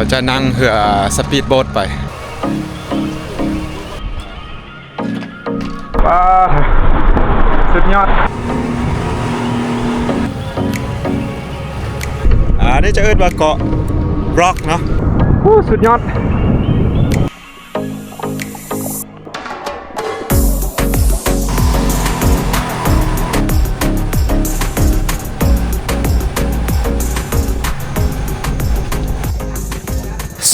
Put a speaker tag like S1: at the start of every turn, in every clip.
S1: เขาจะนั่งเรือสปีดโบ๊ทไปว้าสุดยอดอ่านี่จะเอิ้นว่าเกาะร็อกเนาะโอ้สุดยอด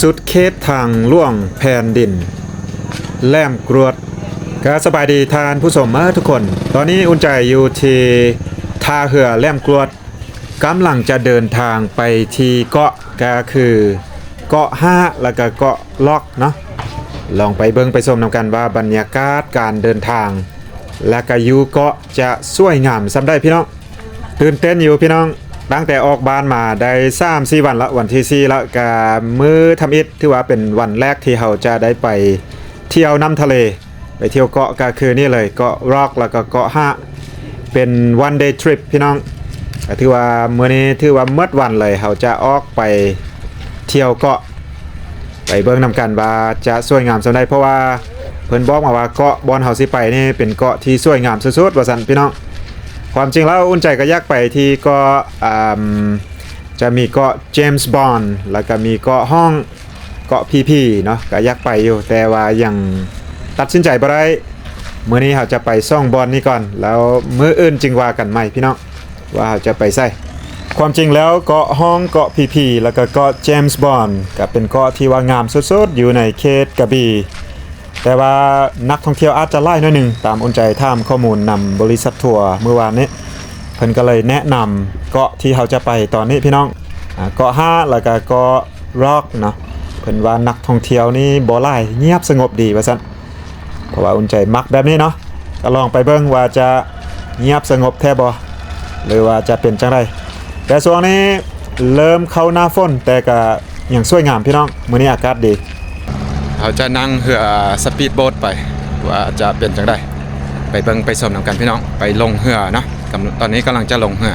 S1: สุดเขตทางล่วงแผ่นดิน แลมกรวดก็สบายดีทานผู้ชมเออทุกคน ตอนนี้อุ่นใจอยู่ที่ท่าเรือแลมกรวดกำลังจะเดินทางไปที่เกาะก็คือเกาะห้าแล้วก็เกาะล็อกเนาะลองไปเบิ่งไปชมนำกันว่าบรรยากาศการเดินทาง และก็ยูเกาะจะสวยงามสำได้พี่น้องตื่นเต้นอยู่พี่น้อง ตั้งแต่ออกบ้านมาได้3 4วันละวันที่4แล้วก็มือทำอิฐถือว่าเป็นวันแรกที่เราจะได้ไปเที่ยวน้ำทะเล ไปเที่ยวเกาะก็คือนี่เลยเกาะรอกแล้วก็เกาะห้าเป็น one day trip พี่น้องถือว่าเมื้อนี้ถือว่าเมื่อวันเลยเราจะออกไปเที่ยวเกาะ ไปเบิ่งนำกันว่าจะสวยงามสำใดเพราะว่าเพิ่นบอกมาว่าเกาะบอนเฮาสิไปนี่เป็นเกาะที่สวยงามสุดๆว่าซั่นพี่น้อง ความจริงแล้วอุ่นใจก็อยากไปที่ก็จะมีเกาะเจมส์บอนด์แล้วก็มีเกาะห้องเกาะพีพีเนาะก็อยากไปอยู่แต่ว่ายังตัดสินใจบ่ได้มื้อนี้เราจะไปซ่องบอลนี่ก่อน แล้วมื้ออื่นจึงว่ากันใหม่พี่น้องว่าเราจะไปใส่ความจริงแล้วเกาะห้องเกาะพีพีแล้วก็เกาะเจมส์บอนด์ก็เป็นเกาะที่ว่างามสุดๆอยู่ในเขตกระบี่ แต่ว่านักท่องเที่ยวอาจจะไล่หน่อยหนึ่งตามอุ่นใจท่ามข้อมูลนำบริษัททัวร์เมื่อวานนี้เพิ่นก็เลยแนะนำเกาะที่เขาจะไปตอนนี้พี่น้องเกาะห้าแล้วก็เกาะร็อกเนาะเพิ่นว่านักท่องเที่ยวนี่บ่ไล่เงียบสงบดีว่าซั่นเพราะว่าอุ่นใจมักแบบนี้เนาะก็ลองไปเบิ่งว่าจะเงียบสงบแท้บ่หรือว่าจะเป็นจังไดแต่ช่วงนี้เริ่มเข้าหน้าฝนแต่ก็ยังสวยงามพี่น้องมื้อนี้อากาศดี เขาจะนั่งเรือสปีดโบ๊ทไปว่าจะเป็นจังไดไปเบิ่งไปชมนำกันพี่น้องไปลงเรือเนาะตอนนี้กำลังจะลงเรือ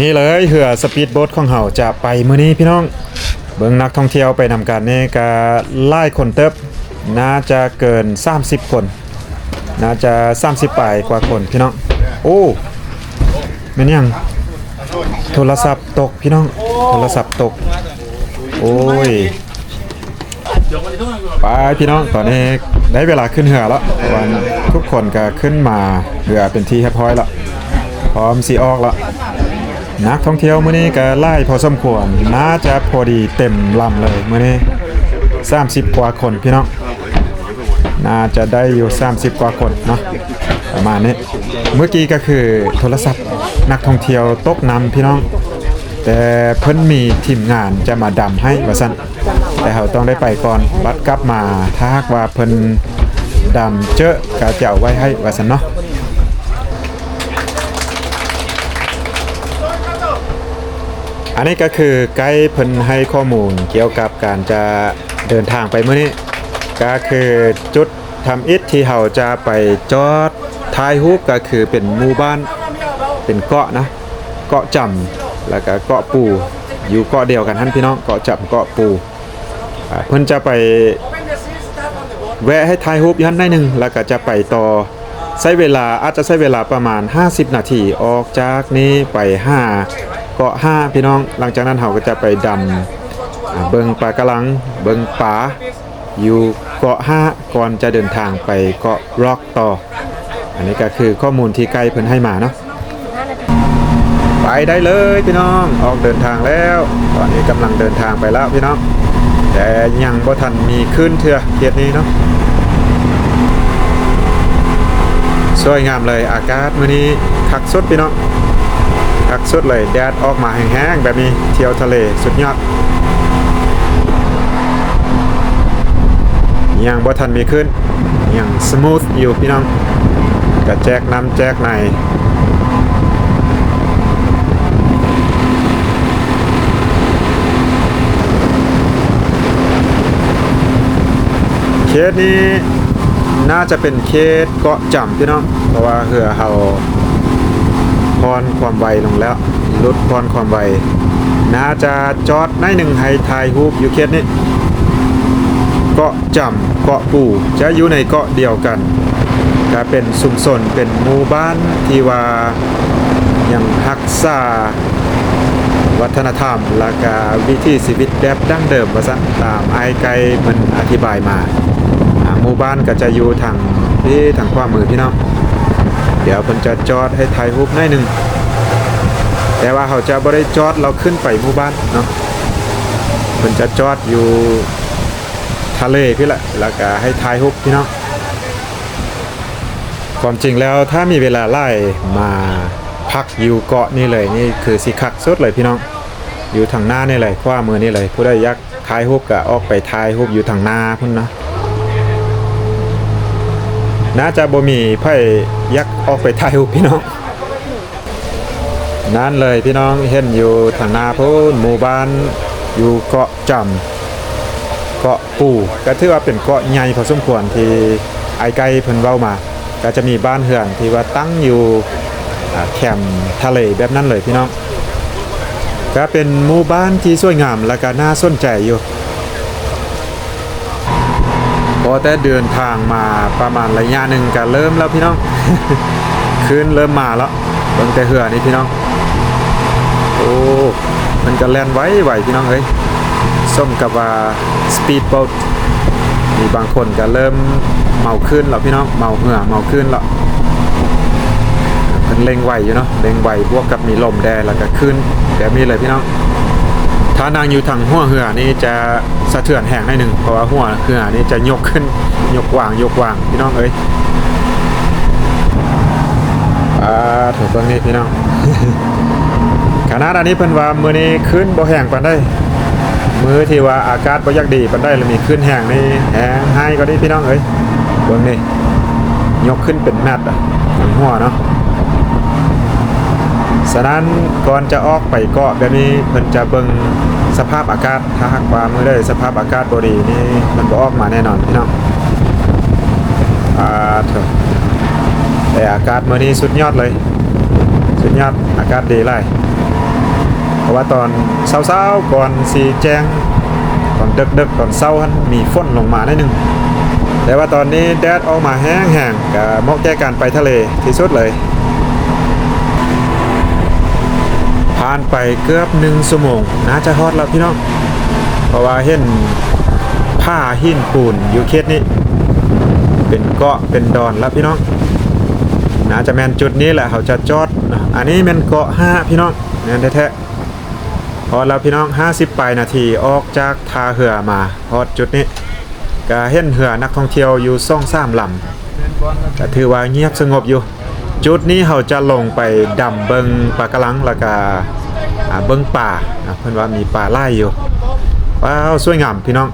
S1: นี่เลยเรือสปีดโบ๊ทของเฮาจะไปมื้อนี้พี่น้องเบิ่งนักท่องเที่ยวไปนำกันนี่ก็หลายคนเติบน่าจะเกิน 30 คน น่าจะ 30ปลายกว่าคนพี่น้องโอ้แม่นยังโทรศัพท์ตกพี่น้องโทรศัพท์ตก โอ้ย ไปพี่น้องตอนนี้ได้เวลาขึ้นเรือแล้ววันทุกคนก็ขึ้นมาเรือเป็นที่เรียบร้อยแล้วพร้อมสีออกแล้วนักท่องเที่ยวมื้อนี้ก็ไล่พอสมควรน่าจะพอดีเต็มลำเลยมื้อนี้30 กว่าคนพี่น้องน่าจะได้อยู่ 30 กว่าคนเนาะประมาณนี้เมื่อกี้ก็คือโทรศัพท์นักท่องเที่ยวตกน้ำพี่น้อง แต่เพิ่นมีทีมงานจะมาดำให้ว่าซั่น แต่เขาต้องได้ไปก่อนบัดกลับมาถ้าหากว่าเพิ่นดำเจอะก็จะเอาไว้ให้ว่าซั่นเนาะอันนี้ก็คือไกด์เพิ่นให้ข้อมูลเกี่ยวกับการจะเดินทางไปมื้อนี้ก็คือจุดทำอิฐที่เราจะไปจอดท้ายรูปก็คือเป็นหมู่บ้านเป็นเกาะนะเกาะจำแล้วก็เกาะปูอยู่เกาะเดียวกันท่านพี่น้องเกาะจำเกาะปู่ เพิ่นจะไปแวะให้ทายรูปอยันได้หนึ่งแล้วก็จะไปต่อใช้เวลาอาจจะใช้เวลาประมาณ 50 นาทีออกจากนี้ไป5เกาะ5พี่น้อง หลังจากนั้นเราก็จะไปดำอ่าเบิงปลากระลัง เบิงป่าอยู่เกาะ5ก่อนจะเดินทางไปเกาะร็อกต่อ อันนี้ก็คือข้อมูลที่ไกด์เพิ่นให้มาเนาะไปได้เลยพี่น้องออกเดินทางแล้ว ตอนนี้กำลังเดินทางไปแล้วพี่น้อง แต่ยังบ่ทันมีขึ้นเถื่อเขตนี้เนาะสวยงามเลยอากาศมื้อนี้คักสุดพี่น้องคักสุดเลยแดดออกมาแห้งๆแบบนี้เที่ยวทะเลสุดยอดยังบ่ทันมีขึ้นยังสมูทอยู่พี่น้องกระแจกน้ำแจกใน เคสนี้น่าจะเป็นเคสเกาะจำพี่น้องเพราะว่าเหือเขาพรความไวลงแล้วลดพรความไวน่าจะจอดในหนึ่งให้ถ่ายรูปอยู่เขตนี้เกาะจำเกาะปู่จะอยู่ในเกาะเดียวกันก็เป็นสุมชนเป็นหมู่บ้านที่ว่ายังรักษา วัฒนธรรม และก็วิถีชีวิตแบบดั้งเดิมว่าซะตามไอไกมันอธิบายมาหมู่บ้านก็จะอยู่ทางที่ทางขวามือพี่น้องเดี๋ยวเพิ่นจะจอดให้ถ่ายรูปหน่อยหนึ่งแต่ว่าเขาจะบ่ได้จอดเราขึ้นไปหมู่บ้านเนาะเพิ่นจะจอดอยู่ทะเลพี่ละแล้วก็ให้ทายฮุบพี่น้องความจริงแล้วถ้ามีเวลาไล่มา พักอยู่เกาะนี่เลยนี่คือสิคักสุดเลยพี่น้อง อยู่ทางหน้านี่เลยขว้ามือนี่เลย ผู้ใดอยักทายฮุบก็ออกไปทายฮุบอยู่ทางหน้าพุ่นนะน่าจะบ่มีไผยักออกไปทายฮุบพี่น้องนั่นเลยพี่น้องเห็นอยู่ทางหน้าพุ่นหมู่บ้านอยู่เกาะจำเกาะปู่ก็ถือว่าเป็นเกาะใหญ่พอสมควรที่ไอไก่เพิ่นเว้ามา ก็จะมีบ้านเฮือนที่ว่าตั้งอยู่ แคมป์ทะเลแบบนั้นเลยพี่น้อง ก็เป็นหมู่บ้านที่สวยงามและก็น่าสนใจอยู่พอแต่เดินทางมาประมาณระยะหนึ่งก็เริ่มแล้วพี่น้องคืนเริ่มมาแล้วเบิ่งแต่เหือนี่พี่น้อง โอ้มันก็แล่นไว้ไหวพี่น้องเอ้ยส้มกับว่าสปีดโบ๊ทมีบางคนก็เริ่มเมาขึ้นแล้วพี่น้องเมาเหือเมาขึ้นแล้ว เพิ่นเร่งไหวอยู่เนาะเร่งไหวบวกกับมีลมแดดแล้วก็ขึ้นแบบนี้เลยพี่น้องถ้านางอยู่ทางหัวเหือนี่จะสะเทือนแห้งหน่อยหนึ่งเพราะว่าหัวเหือนี่จะยกขึ้นยกวางยกวางพี่น้องเอ้ยอ่าถูกต้องนี่พี่น้องขนาดอันนี้เพิ่นว่ามือนี้ขึ้นบ่แห้งปานใดมือที่ว่าอากาศบ่ยักดีปันได้แล้วมีขึ้นแห้งนี่แห้งให้ก็ได้พี่น้องเอ้ยเบิ่งนี่ยกขึ้นเป็นแมตต์อะทางหัวเนาะ ฉะนั้นก่อนจะออกไปเกาะแบบนี้เพิ่นจะเบิ่งสภาพอากาศถ้าหากว่ามือได้สภาพอากาศบ่ดีนี่มันบ่ออกมาแน่นอนพี่น้องอ่าเถอะแต่อากาศมื้อนี้สุดยอดเลย สุดยอดอากาศดีหลายเพราะว่าตอนเช้าๆก่อนสีแจ้งตอนดึกๆตอนเช้าหันมีฝนลงมาหน่อยหนึงแต่ว่าตอนนี้แดดออกมาแห้งๆก็เหมาะแก่การไปทะเลที่สุดเลย ผ่านไปเกือบหนึ่งชั่วโมงน่าจะฮอดแล้วพี่น้อง เพราะว่าเห็นผ้าหินปูนอยู่เขตนี้ เป็นเกาะเป็นดอนแล้วพี่น้องน่าจะแมนจุดนี้แหละเขาจะจอด อันนี้แมนเกาะห้าพี่น้องแมนแท้ๆพอแล้วพี่น้อง 50ปลายนาทีออกจากท่าเหือมาพอดจุดนี้ก็เห็นเหือนักท่องเที่ยวอยู่ซ่องสามลำก็ถือว่าเงียบสงบอยู่ จุดนี้เขาจะลงไปดำเบิงปากระลังแล้วก็ เบิงป่าเพื่อนว่ามีป่าไล่อยู่ว้าวสวยงามพี่น้อง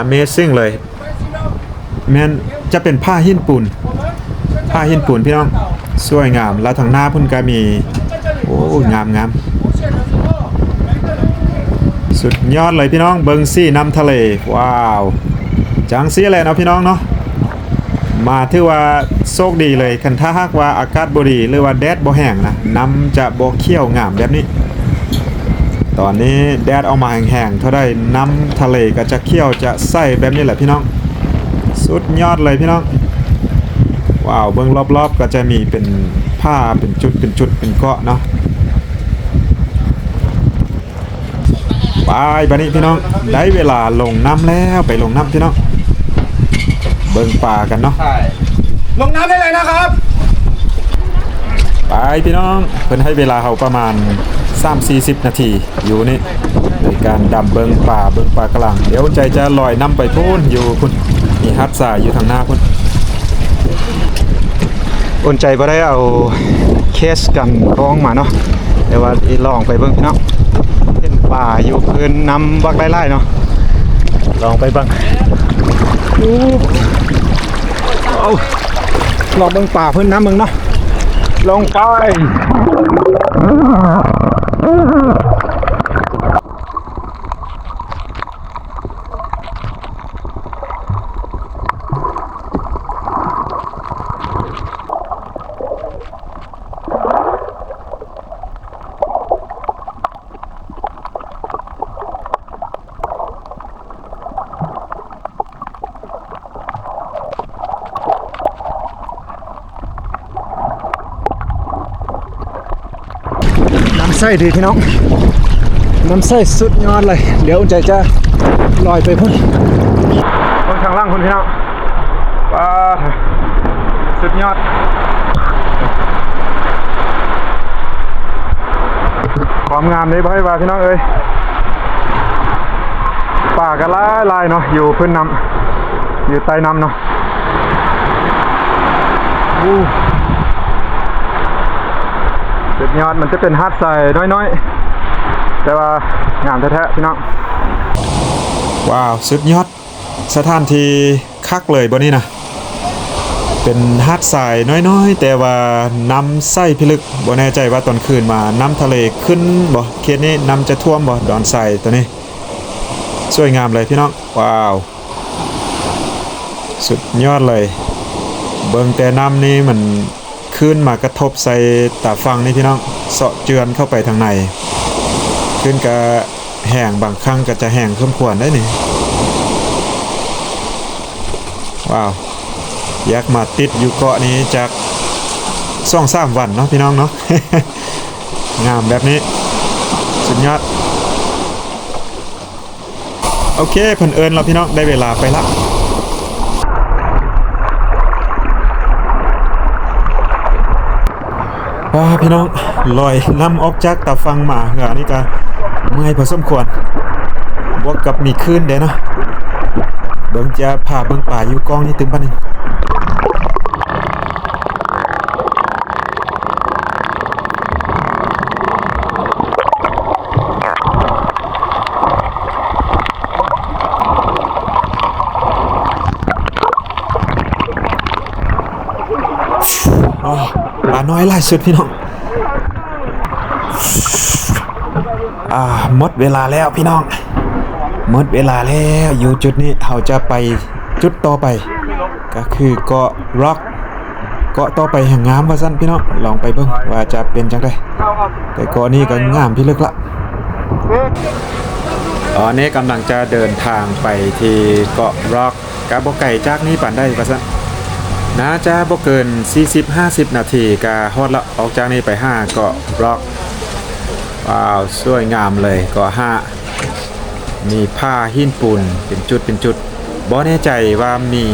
S1: Amazing เลยแมนจะเป็นผ้าหินปูนผ้าหินปูนพี่น้องสวยงาม แล้วทางหน้าพุ่นก็มีโอ้งามงามสุดยอดเลยพี่น้องเบิงซี่น้ำทะเล ว้าวจังซี่แหละเนาะพี่น้องเนาะมาถือว่าโชคดีเลยคันถ้าหากว่าอากาศบ่ดีหรือว่าแดดบ่แห้งนะน้ำจะบ่เขียวงามแบบนี้ ตอนนี้แดดออกมาแห้งๆเท่าได้น้ำทะเลก็จะเขียวจะใสแบบนี้แหละพี่น้อง สุดยอดเลยพี่น้องว้าวเบื้องรอบๆก็จะมีเป็นผ้าเป็นจุดเป็นจุดเป็นเกาะเนาะไปบัดนี้พี่น้องได้เวลาลงน้ำแล้วไปลงน้ำพี่น้อง เบิ่งป่ากันเนาะ
S2: ลงน้ำได้เลยนะครับ
S1: ไปพี่น้องเพิ่นให้เวลาเขาประมาณ 3-40 นาทีอยู่นี่ในการดำเบิ่งป่าเบิ่งป่ากลาง เดี๋ยวใจจะลอยน้ำไปพูนอยู่คุณมีฮัดสายอยู่ทางหน้าคุณ
S2: อุ่นใจบ่ได้เอาเคสกันกรองมาเนาะแต่ว่าอีลองไปเบิ่งพี่น้องเห็นป่าอยู่พื้นน้ำบักไล่ๆเนาะลองไปเบิ่งอู้เอาลองเบิ่งป่าพื้นน้ำเบิ่งเนาะ ลง ไส้ดีพี่น้องน้ำไส้สุดยอดเลย เดี๋ยวอุ่นใจจะลอยไปพุ่นบนข้างล่างคุณพี่น้องว้าสุดยอดความงามนี้บ่ให้ว่าพี่น้องเอ้ยป่ากันลายลายเนาะอยู่พื้นน้ำอยู่ใต้น้ำเนาะ สุดยอดมันจะเป็นฮาร์ดใส่น้อยๆ แต่ว่างามแท้ๆพี่น้อง
S1: ว้าวสุดยอด สถานที่คักเลยบ่นี่นะเป็นหาดทรายน้อยๆ แต่ว่าน้ำใสพิลึกบ่แน่ใจว่าตอนคืนมาน้ำทะเลขึ้นบ่เขตนี้น้ำจะท่วมบ่ดอนทรายตัวนี้ สวยงามเลยพี่น้องว้าว สุดยอดเลย เบิ่งแต่น้ำนี้มัน ขึ้นมากระทบใส่ตาฟังนี่พี่น้องเสาะเจือนเข้าไปทางในขึ้นก็แห้งบางครั้งก็จะแห้งขึ้นควรได้นี่ว้าวอยากมาติดอยู่เกาะนี้จากสองสามวันเนาะพี่น้องเนาะงามแบบนี้ สุดยอด โอเคเพิ่นเอิญเราพี่น้องได้เวลาไปละว้า พี่น้องลอยน้ำออกจากตะฟังมาเหงานี่ก็เมื่อยพอสมควรบวกกับมีคลื่นเด้เนาะเบิ่งจะผ่าเบิ่งป่าอยู่กองนี่ตึงปะนนึง อ๋อปลาน้อยล่า สุดพี่น้องอ่าหมดเวลาแล้วพี่น้องหมดเวลาแล้วอยู่จุดนี้เราจะไปจุดต่อไป ก็คือเกาะร็อกเกาะต่อไปแห่งงามว่าสั้นพี่น้องลองไปเบิ่งว่าจะเป็นจังไดแต่เกาะนี้ก็งามพี่ลึกละตอนนี้กำลังจะเดินทางไปที่เกาะร็อกกับบ่ไก่จากนี้ปานได้ว่าซั่น น่าจะบ่เกิน 40-50 นาทีก็ฮอดละออกจากนี้ไป 5 เกาะร็อกว้าวสวยงามเลยเกาะ5มีผ้าหินปูนเป็นจุดเป็นจุดบ่แน่ใจว่ามี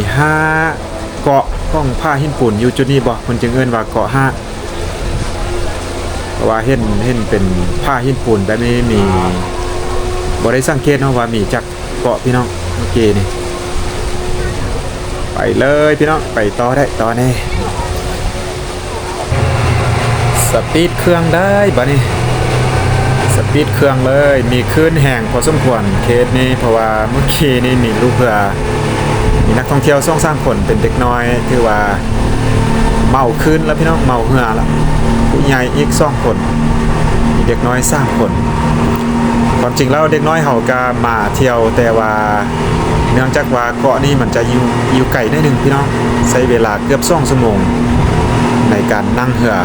S1: 5 เกาะของผ้าหินปูนอยู่จุดนี้บ่เพิ่นจึงเอิ้นว่าเกาะ5เพราะว่าเห็นเห็นเป็นผ้าหินปูนแบบนี้มีบ่ได้สังเกตเนาะว่ามีจักเกาะพี่น้องเมื่อกี้นี่ ไปเลยพี่น้องไปต่อได้ต่อแน่สปีดเครื่องได้บัดนี้สปีดเครื่องเลยมีคลื่นแห่งพอสมควรเคสนี้เพราะว่าเมื่อกี้นี่มีลูกเรือมีนักท่องเที่ยวสองสร้ามคนเป็นเด็กน้อยถือว่าเมาขึ้นแล้วพี่น้องเมาเหือแล้วผู้ใหญ่อีกสองคนมีเด็กน้อยสร้ามคนความจริงแล้วเด็กน้อยเฮาก็มาเที่ยวแต่ว่า เนื่องจากว่าเกาะนี้มันจะอยู่อยู่ไกลนิดนึงพี่น้องใช้เวลาเกือบ2ชั่วโมงในการนั่งเรือ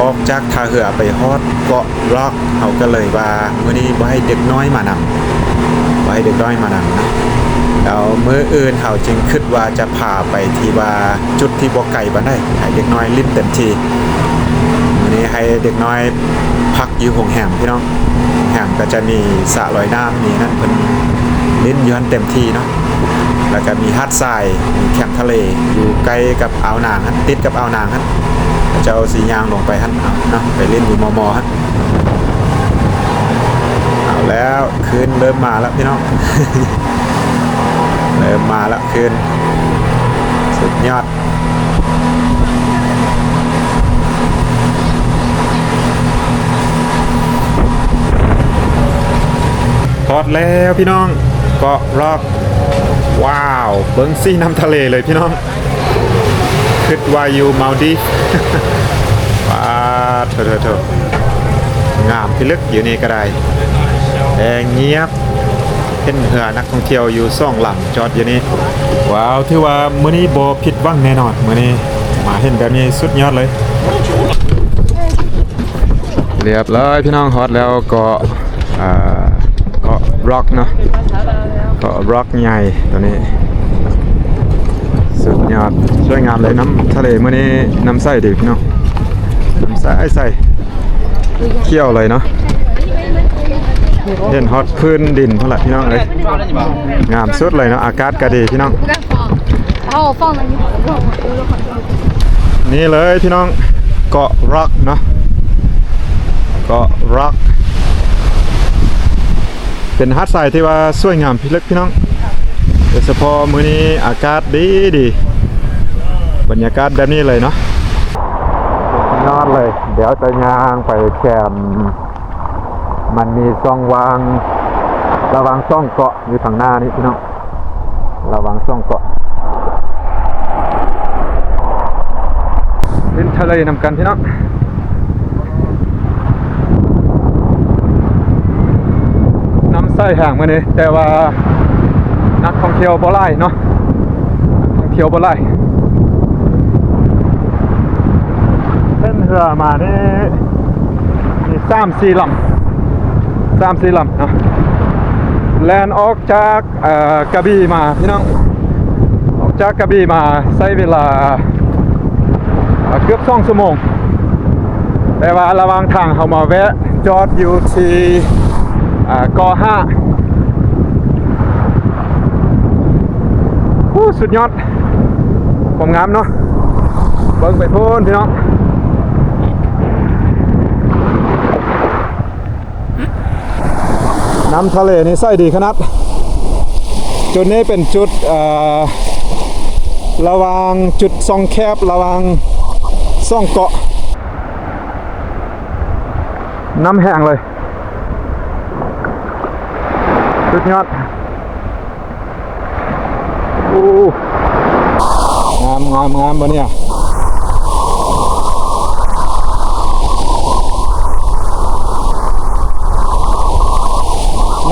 S1: ออกจากท่าเรือไปฮอดเกาะร็อกเฮาก็เลยว่ามื้อนี้บ่ให้เด็กน้อยมานำบ่ให้เด็กน้อยมานำนะแล้วมื้ออื่นเฮาจึงคิดว่าจะพาไปที่ว่าจุดที่บ่ไกลปานใดให้เด็กน้อยลิ้นเต็มที่วันนี้ให้เด็กน้อยพักอยู่โรงแรมพี่น้องแรมก็จะมีสระลอยน้ำมีนั่นเป็นเล่นยืนเต็มที่เนาะ แล้วก็มีหาดทรายมีแคมทะเล อยู่ใกล้กับอ่าวนางฮันติดกับอ่าวนางฮันก็จะเอาสียางลงไปฮันเอาเนาะไปเล่นอยู่มอมอฮันเอาแล้วคืนเริ่มมาแล้วพี่น้องเริ่มมาแล้วคืนสุดยอดพอดแล้วพี่น้องเกาะรอบ ว้าว เบิ้งซี่น้ำทะเลเลยพี่น้องคิดว่าอยู่มาลดีฟว้าเถอะเถอะเถอะงามพิลึกอยู่นี่ก็ได้แดงเงียบเห็นเหือนักท่องเที่ยวอยู่ซ่องหลังจอดอยู่นี่ว้าวถือว่ามื้อนี้บ่ผิดหวังแน่นอนมื้อนี้มาเห็นแบบนี้สุดยอดเลย
S2: เรียบร้อยพี่น้องฮอตแล้วก็อ่าเกาะร็อกเนาะ ต่อบล็อกใหญ่ตัวนี้ สุดยอดช่วยงานเลยน้ำทะเลเมื่อนี้น้ำใสดิพี่น้องน้ำใสใส
S1: เคี่ยวเลยเนาะเห็นฮอตพื้นดินเท่าไหร่พี่น้องเลยงามสุดเลยเนาะอากาศก็ดีพี่น้องนี่เลยพี่น้องเกาะร็อกเนาะเกาะร็อก เป็นฮัดทรายที่ว่าสวยงามพิลึกพี่น้องโดยเฉพาะมื้อนี้อากาศดีดีบรรยากาศแบบนี้เลยเนาะยอดเลย เดี๋ยวจะย่างไปแคมมันมีซ่องวางระวังซ่องเกาะอยู่ทางหน้านี้พี่น้องระวังซ่องเกาะเล่นทะเลนำกันพี่น้อง น้ำใส่ห่างมาเนี่ยแต่ว่านักท่องเที่ยวบ่ไล่เนาะนักท่องเที่ยวบ่ไล่เส้นเรือมานี่มีสามสี่ลำสามสี่ลำเนาะแลนออกจากเอ่อกระบี่มาพี่น้องออกจากกระบี่มาใช้เวลาเกือบสองชั่วโมง แต่ว่าระหว่างทางเขามาแวะจอดอยู่ที่อ่ากอห้าอู้ สุดยอดความงามเนาะเบิ่งไปพูนพี่น้องน้ำทะเลนี่ใส่ดีขนาดจุดนี้เป็นจุดเอ่อระวางจุดซองแคบระวางซ่องเกาะ น้ำแห้งเลยสุดยอด งามงามงามบะเนี่ย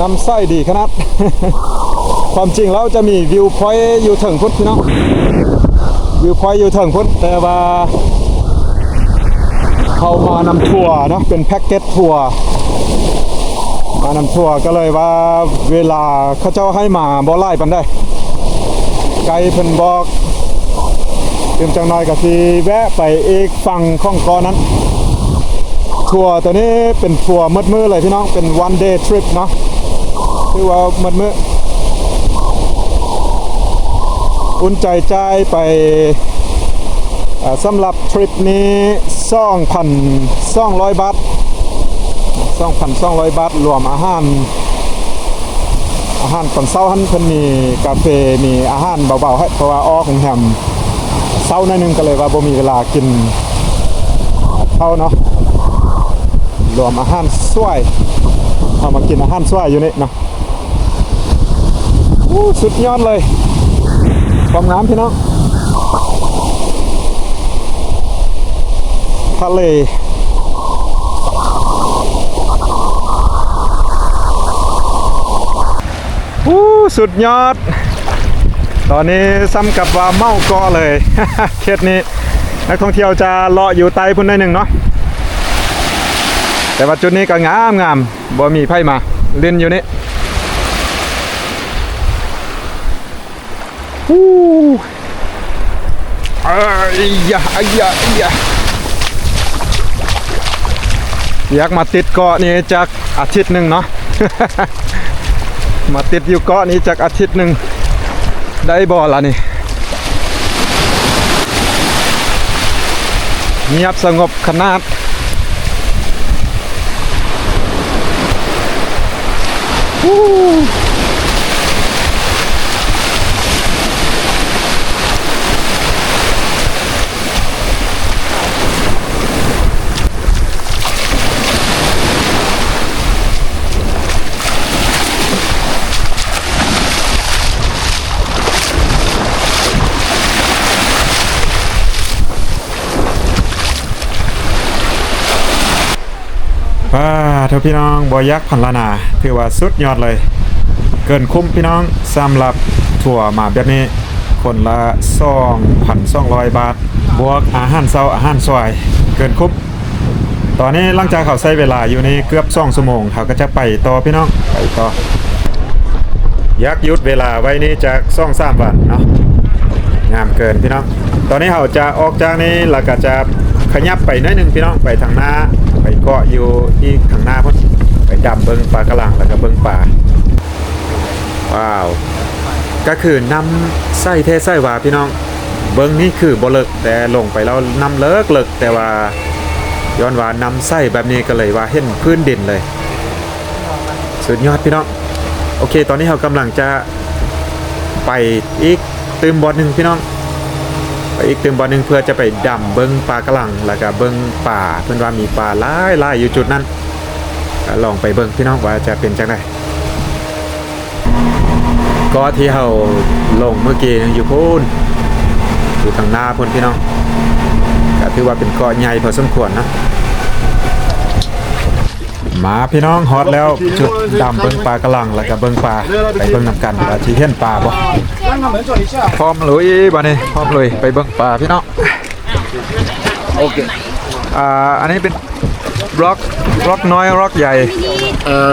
S1: นำใสดีขนาด ความจริงแล้วจะมีวิวพอยต์อยู่ถึงพุทธพี่น้อง วิวพอยต์อยู่ถึงพุทธแต่ว่าเขามานำทัวร์นะเป็นแพ็กเกจทัวร์มานำทัวร์ก็เลยว่าเวลาเขาเจ้าให้มาบ่ไล่ปันได้ ไกลเพิ่นบอกเตรียมจังน้อยก็สิแวะไปอีกฝั่งของกอนั้นทัวร์ตัวนี้เป็นทัวร์มืดมือเลยพี่น้องเป็น one day trip เนาะคือว่ามืดมืออุ่นใจใจไปสำหรับทริปนี้ซ่องพันซ่องร้อยบาทซ่องพันซ่องร้อยบาทรวมอาหาร อาหารตอนเช้าหันเพิ่นมีกาแฟมีอาหารเบาๆให้เพราะว่าออกของแฮมเช้าหน่อยนึงก็เลยว่าบ่มีเวลากินเช้าเนาะรวมอาหารสวยเอามากินอาหารสวยอยู่นี่เนาะสุดยอดเลยความงามพี่น้องทะเล อู้สุดยอด ตอนนี้ซ้ำกับว่าเมาเกาะเลยเขตนี้ นักท่องเที่ยวจะเลาะอยู่ใต้พุ่นได้หนึ่งเนาะแต่ว่าจุดนี้ก็งามงามบ่มีไพ่มาเล่นอยู่นี่ฮู้ไอ้ยะไอ้ยะไอ้ยะอยากมาติดเกาะนี้จากอาทิตย์หนึ่งเนาะ มาติดอยู่เกาะนี้จากอาทิตย์หนึ่งได้บ่อละนี่เงียบสงบขนาดฮู้ ป้าเท่าพี่น้องบอยักพันลานาถือว่าสุดยอดเลย เกินคุ้มพี่น้องสำหรับถั่วมาแบบนี้ คนละซองพันสองร้อยบาท บวกอาหารเช้าอาหารสวยเกินคุ้มตอนนี้หลังจากเขาใช้เวลาอยู่นี่เกือบสองชั่วโมงเขาก็จะไปต่อพี่น้องไปต่อ ยักยุดเวลาไว้นี่จากซ่องสามวันเนาะงามเกินพี่น้อง ตอนนี้เราจะออกจากนี้แล้วก็จะขยับไปหน้อยหนึ่งพี่น้องไปทางหน้า ไปเกาะอยู่ที่ข้างหน้าพุ่นไปดำเบิงปลากระลังแล้วก็เบิงปลาว้าว ก็คือนำไส้เทไส้หวาพี่น้อง เบิงนี่คือบเลิกแต่ลงไปแล้วนำเลิกเลิกแต่ว่าย้อนว่านำไส้แบบนี้ก็เลยว่าเห็นพื้นดินเลย สุดยอดพี่น้อง โอเค ตอนนี้เรากำลังจะไปอีกตืมบอลหนึ่งพี่น้อง อีกตึมบ่อหนึ่งเพื่อจะไปดำเบิ้งปลากระลังแล้วก็เบิ้งป่าเพื่อนว่ามีปลาหลายหลายอยู่จุดนั้นลองไปเบิ้งพี่น้องว่าจะเป็นจังไดก็ที่เฮาลงเมื่อกี้อยู่พูนอยู่ทางหน้าพุ่นพี่น้องก็ถือว่าเป็นเกาะใหญ่พอสมควรนะ มาพี่น้องฮอตแล้วจุดดำเบิ้งปลากระลังแล้วก็เบิ้งปลาไปเบิ้งนำกันว่าที่เห็นปลาบ่พร้อมลุยบ่นี่พร้อมลุยไปเบิ้งปลาพี่น้อง
S3: โอเค
S1: อ่าอันนี้เป็นล็อกล็อกน้อยล็อกใหญ่
S3: เอ่อ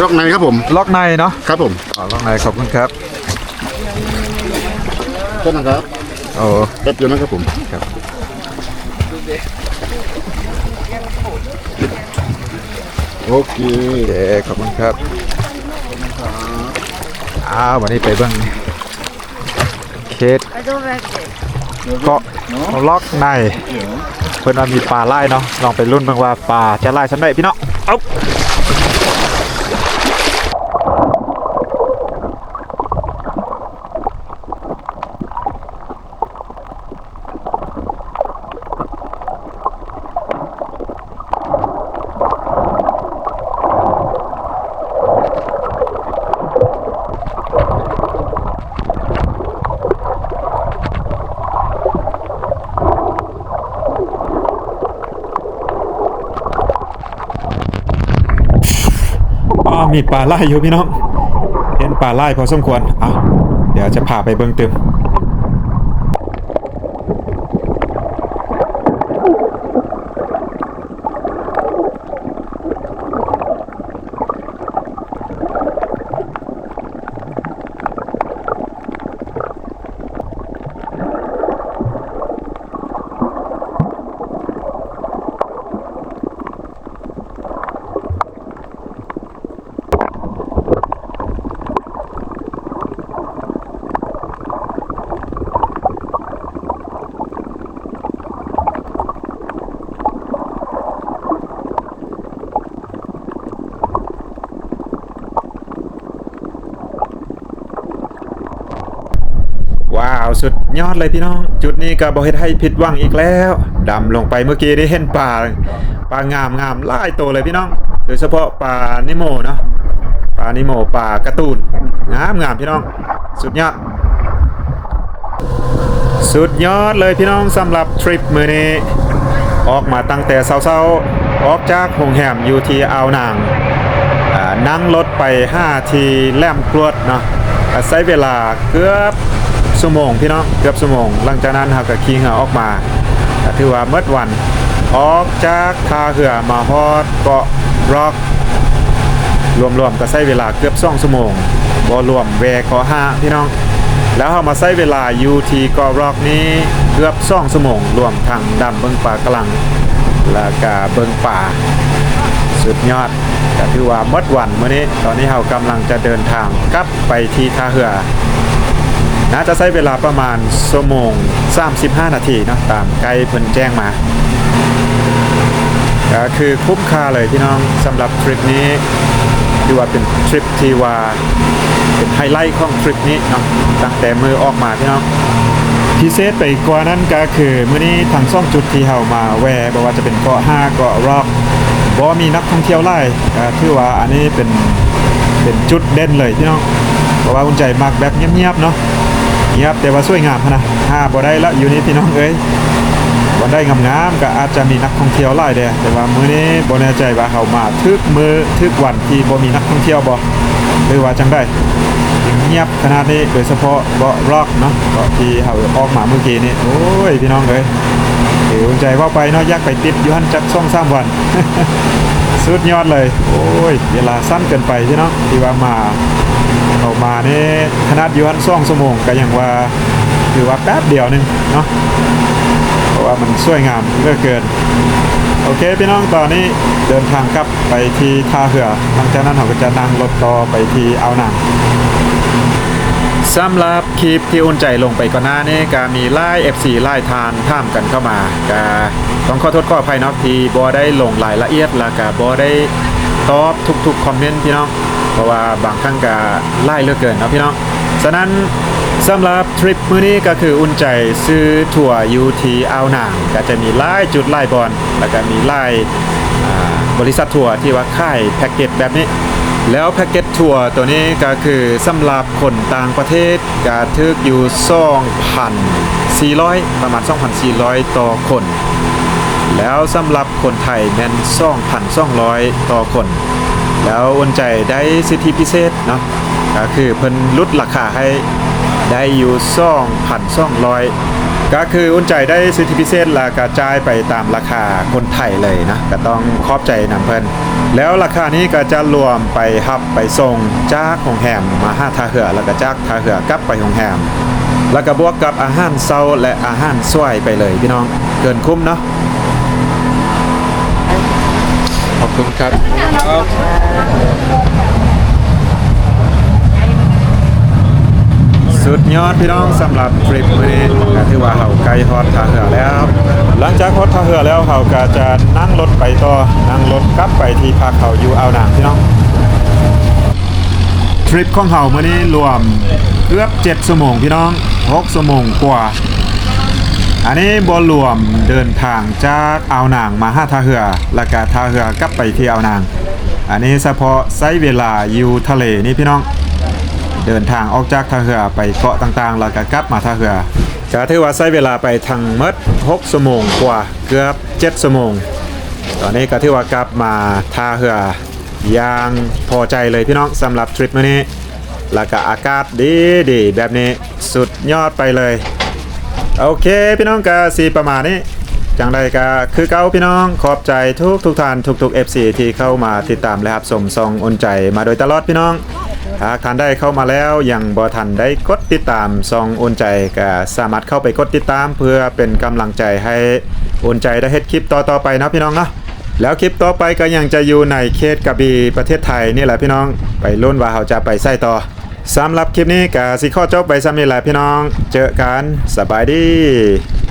S3: รอกในครับผม
S1: ล็อกในเนาะ
S3: ครับผม
S1: อ๋อล็อกในขอบคุณครับ
S3: ต้นนะครับ
S1: โอ้
S3: แป๊บเดียวนะครับผม
S1: ครับ
S3: โอเค
S1: โอเคขอบคุณครับอ้าววันนี้ไปเบ้างเคสเกาะล็อกในเพื่อนว่ามีปลาไล่เนาะลองไปรุ่นบ้างว่าปลาจะไล่ฉันได้พี่เน้องเอาอ๋อ มีปลาไล่อยู่พี่น้อง เห็นปลาไล่พอสมควรเอาเดี๋ยวจะพาไปเบิ่งตึม ว้าวสุด ยอดเลยพี่น้อง จุดนี้ก็บ่เฮ็ดให้ผิดหวังอีกแล้ว ดำลงไปเมื่อกี้ได้เห็นปลาปลางามงามหลายตัวเลยพี่น้อง โดยเฉพาะปลานิโมเนาะปลานิโมปลากร์ตูนงามงามพี่น้อง สุดยอดสุดยอดเลยพี่น้องสำหรับทริปมื้อนี้ ออกมาตั้งแต่เช้าๆออกจากโรงแรมอยู่ที่อ่าวนางนั่งรถไป 5 ทีแล่มกรวดเนาะใช้เวลาเกือบ ชั่วโมงพี่น้องเกือบชั่วโมง หลังจากนั้นเราก็ขี่เหือออกมาถือว่าเมื่อวัน ออกจากท่าเหือมาฮอดเกาะร็อกรวมๆก็ใช้เวลาเกือบ2ชั่วโมงบ่รวมแวกาะห้าพี่น้อง แล้วเรามาใช้เวลาอยู่ที่เกาะร็อกนี้เกือบ2ชั่วโมงรวมทั้งดำเบิ่งปลากลังแล้วก็เบิ่งป่าสุดยอดก็ถือว่าหมดวันมื้อนี้ ตอนนี้เรากำลังจะเดินทางกลับไปที่ท่าเรือ น่าจะใช้เวลาประมาณชั่วโมง 35 นาทีเนาะตามไกด์เพิ่นแจ้งมาก็คือคุ้มค่าเลยพี่น้องสำหรับทริปนี้ถือว่าเป็นทริปที่ว่าเป็นไฮไลท์ของทริปนี้เนาะตั้งแต่มือออกมาพี่น้องพิเศษไปกว่านั้นก็คือมื้อนี้ทางซ่องจุดที่เฮามาแวร์บ่ว่าจะเป็นเกาะ5เกาะรอกบ่มีนักท่องเที่ยวหลายก็ถือว่าอันนี้เป็นเป็นจุดเด่นเลยพี่น้องเพราะว่าคุณใจมักแบบเงียบๆเนาะ เงียบแต่ว่าสวยงามพะนะห้าบ่ได้ละอยู่นี่พี่น้องเอ้ยบ่ได้งามๆก็อาจจะมีนักท่องเที่ยวหลายเด้แต่ว่ามื้อนี้บ่แน่ใจว่าเฮามาทึกมือทึกวันที่บ่มีนักท่องเที่ยวบ่หรือว่าจังไดเงียบขนาดนี้โดยเฉพาะเบาะร็อกเนาะเบาะที่เขาออกมาเมื่อกี้นี่โอ้ยพี่น้องเอ้ยเดี๋ยวใจว่าไปเนาะยากไปติดยู่หันจักซ่องสามวันสุดยอดเลย โอ้ย เวลาสั้นเกินไปพี่เน้องที่ว่ามา ออกมานี่ขนาดยู่หันซ่องชั่วโมงก็ยังว่าถือว่าแป๊บเดียวนึงเนาะเพราะว่ามันสวยงามเหลือเกิน โอเคพี่น้องตอนนี้เดินทางกลับไปที่ท่าเรือหลังจากนั้นเราก็จะนั่งรถต่อไปที่เอาวนางสำหรับคลิปที่อุ่นใจลงไปก่อนหน้านี้ก็มีไล่ FC ไล่ทานท่ามกันเข้ามาก็ต้องขอโทษขออภัยเนาะที่บ่ได้ลงรายละเอียดแล้วก็บ่ได้ตอบทุกๆคอมเมนต์พี่น้อง เพราะว่าบางครั้งก็ไล่เลือกเกินนะพี่น้องฉะนั้นสำหรับทริปมื้อนี้ก็คืออุ่นใจซื้อทัวร์ยูที่อ่าวนางก็จะมีไล่จุดไล่บอลแล้วก็มีไล่บริษัททัวร์ที่ว่าค่ายแพ็กเกจแบบนี้ แล้วแพ็กเกจทัวร์ตัวนี้ก็คือสำหรับคนต่างประเทศก็ทึกอยู่2,400ประมาณ2,400ต่อคน แล้วสำหรับคนไทยแม่น2,200ต่อคน แล้วอุ่นใจได้สิทธิพิเศษเนาะก็คือเพิ่นลดราคาให้ได้อยู่2,200ก็คืออุ่นใจได้สิทธิพิเศษและกระจายไปตามราคาคนไทยเลยนะก็ต้องขอบใจนำเพิ่นแล้วราคานี้ก็จะรวมไปฮับไปส่งจากโรงแรมมาห้าทาเรือแล้วก็จากทาเรือกลับไปโรงแรมแล้วก็บวกกับอาหารเช้าและอาหารสวยไปเลยพี่น้องเกินคุ้มเนาะ
S3: ขอบ คุณครับ
S1: สุดยอดพี่น้องสำหรับทริปนี้ก็ถือว่าเฮาใกลฮอดท่าเรือแล้ว หลังจากฮอดท่าเรือแล้วเฮาก็จะนั่งรถไปต่อนั่งรถกลับไปที่พักเขาอยู่อ่าวนางพี่น้องทริปของเฮามื้อนี้รวมเกือบ7ชั่วโมงพี่น้อง6ชั่วโมงกว่า อันนี้บ่รวมเดินทางจากอ่าวนางมาหาท่าเรือแล้วก็ท่าเรือกลับไปที่อ่าวนาง อันนี้เฉพาะใช้เวลาอยู่ทะเลนี่พี่น้อง เดินทางออกจากท่าเรือไปเกาะต่างๆ แล้วก็กลับมาท่าเรือก็ถือว่าใช้เวลาไปทั้งมด6ชั่วโมงกว่าเกือบ7ชั่วโมง ตอนนี้ก็ถือว่ากลับมาท่าเรืออย่างพอใจเลยพี่น้องสำหรับทริปมื้อนี้ แล้วก็อากาศดีดีๆแบบนี้สุดยอดไปเลย โอเค พี่น้องก็สีประมาณนี้จังใดก็คือเก้าพี่น้องขอบใจทุกทุกท่านทุกทุก FC ที่เข้ามาติดตามและรับชมซองอุ่นใจมาโดยตลอดพี่น้องหากท่านได้เข้ามาแล้วยังบ่ทันได้กดติดตามซองอุ่นใจก็สามารถเข้าไปกดติดตาม เพื่อเป็นกำลังใจให้อุ่นใจได้เฮ็ดคลิปต่อๆไปนะพี่น้องเนาะแล้วคลิปต่อไปก็ยังจะอยู่ในเขตกระบี่ประเทศไทยนี่แหละพี่น้อง ไปลุ้นว่าเราจะไปไส้ต่อ สำหรับคลิปนี้ก็สิข้อจบไปซ้ำนี่แหละพี่น้อง เจอกันสบายดี